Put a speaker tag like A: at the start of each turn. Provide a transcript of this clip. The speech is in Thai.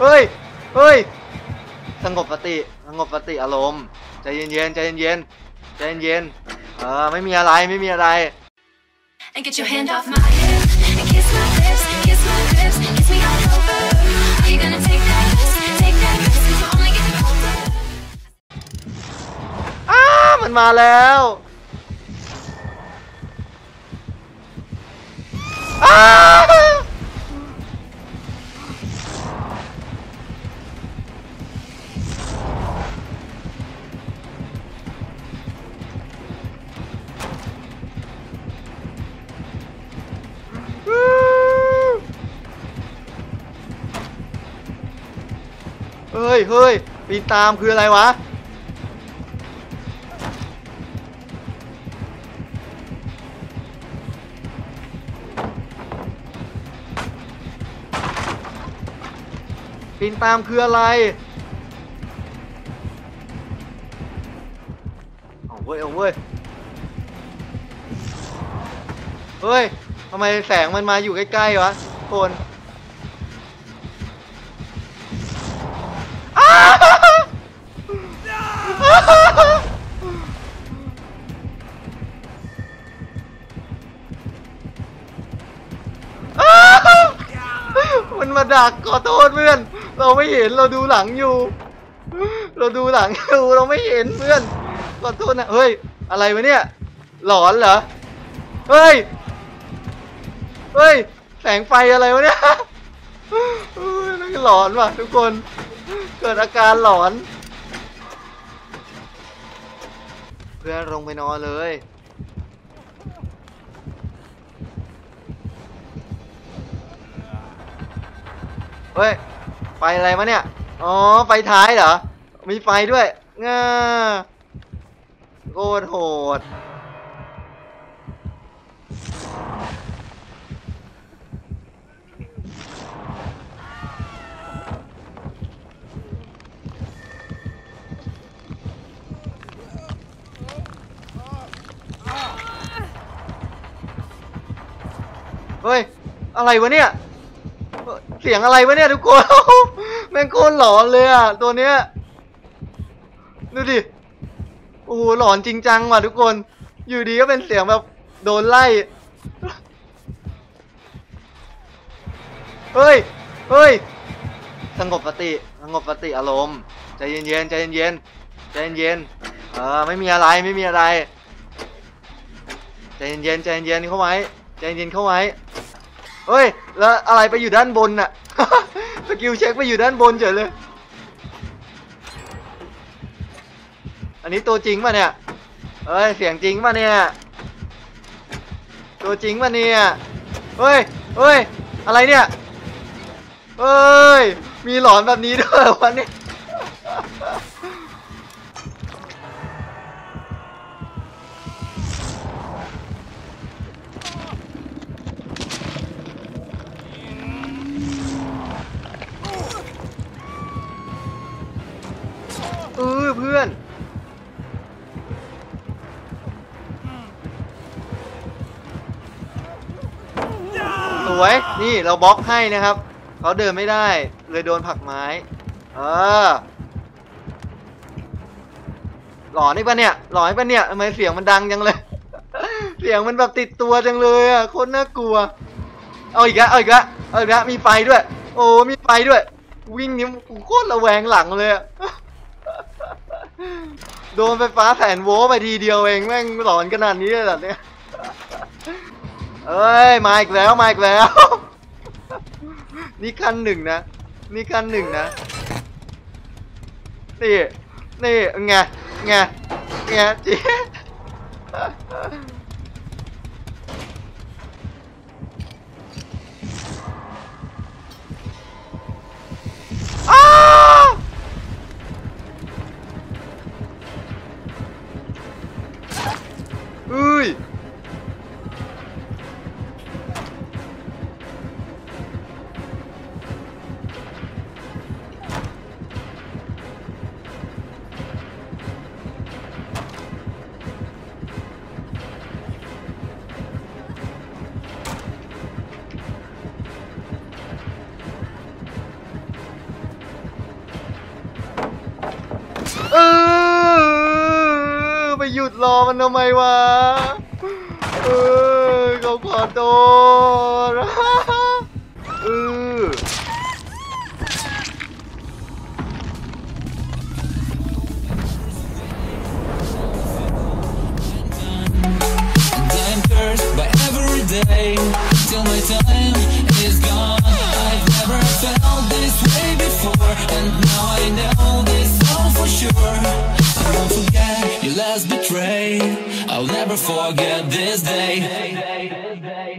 A: เฮ้ย เฮ้ย สงบสติ สงบสติอารมณ์ใจเย็นๆใจเย็นๆใจเย็นๆเออไม่มีอะไรไม่มีอะไร
B: And get your hand off my hip and kiss my lips, kiss my lips, kiss me all over. Are you gonna take that risk? Take that risk, cause we're only getting older.
A: อ้ามันมาแล้วอ้า ฮ้ยเฮ้ยปีนตามคืออะไรวะปีนตามคืออะไรเอาเว้ยเอาเว้ย เฮ้ย ทำไมแสงมันมาอยู่ใกล้ๆวะคน มันมาดักขอโทษเพื่อน เราไม่เห็นเราดูหลังอยู่ เราดูหลังอยู่เราไม่เห็นเพื่อนขอโทษนะเฮ้ยอะไรวะเนี่ย หลอนเหรอเฮ้ยเฮ้ยแสงไฟอะไรวะเนี่ยเฮ้ยนั่หลอนว่ะทุกคน เกิดอาการหลอน เพื่อนลงไปนอนเลย ฮ้ย ไฟอะไรมาเนี่ย อ๋อ ไฟท้ายเหรอ มีไฟด้วยง่าโคตรโหด เฮ้ย อะไรวะเนี่ย เสียงอะไรวะเนี่ยทุกคน แม่งโคตรหลอนเลยอะตัวเนี้ย ดูดิ โอ้โหหลอนจริงจังว่ะทุกคน อยู่ดีก็เป็นเสียงแบบโดนไล่ เฮ้ย เฮ้ย สงบสติ สงบสติอารมณ์ ใจเย็นๆ ใจเย็นๆ ใจเย็นๆ เออไม่มีอะไร ไม่มีอะไร ใจเย็นๆ ใจเย็นๆ เข้าไว้ ใจเย็นเข้าไว้ เฮ้ย แล้วอะไรไปอยู่ด้านบนน่ะ สกิลเช็คไปอยู่ด้านบนเฉยเลย อันนี้ตัวจริงป่ะเนี่ยเฮ้ย เสียงจริงป่ะเนี่ย ตัวจริงป่ะเนี่ย เฮ้ย เฮ้ย อะไรเนี่ย เฮ้ย มีหลอนแบบนี้ด้วยวันนี้ เพื่อน สวย นี่เราบล็อกให้นะครับ เขาเดินไม่ได้ เลยโดนผักไม้ เออ หลอนนี่ปะเนี่ย หลอนนี่ปะเนี่ยทำไมเสียงมันดังจังเลย เสียงมันแบบติดตัวจังเลยอะคตรน่ากลัว เอาอีกแล้วเอาอีกแล้วเอาอีกแล้วมีไฟด้วย โอ้ มีไฟด้วย วิ่งนี่โคตรระแวงหลังเลยอะ โดนไฟฟ้าแสนโวลต์ไปทีเดียวเองแม่งหลอนขนาดนี้เลยเหรอเนี่ยเอ้ยมาอีกแล้วมาอีกแล้ว นี่ขั้นหนึ่งนะ นี่ขั้นหนึ่งนะ นี่ นี่ไงไงไงจี รอมันทำไมวะ เออเขาขอโทษ เออ
C: And I'm cursed by every day Till my time is gone I've never felt this way before And now I know never forget this day.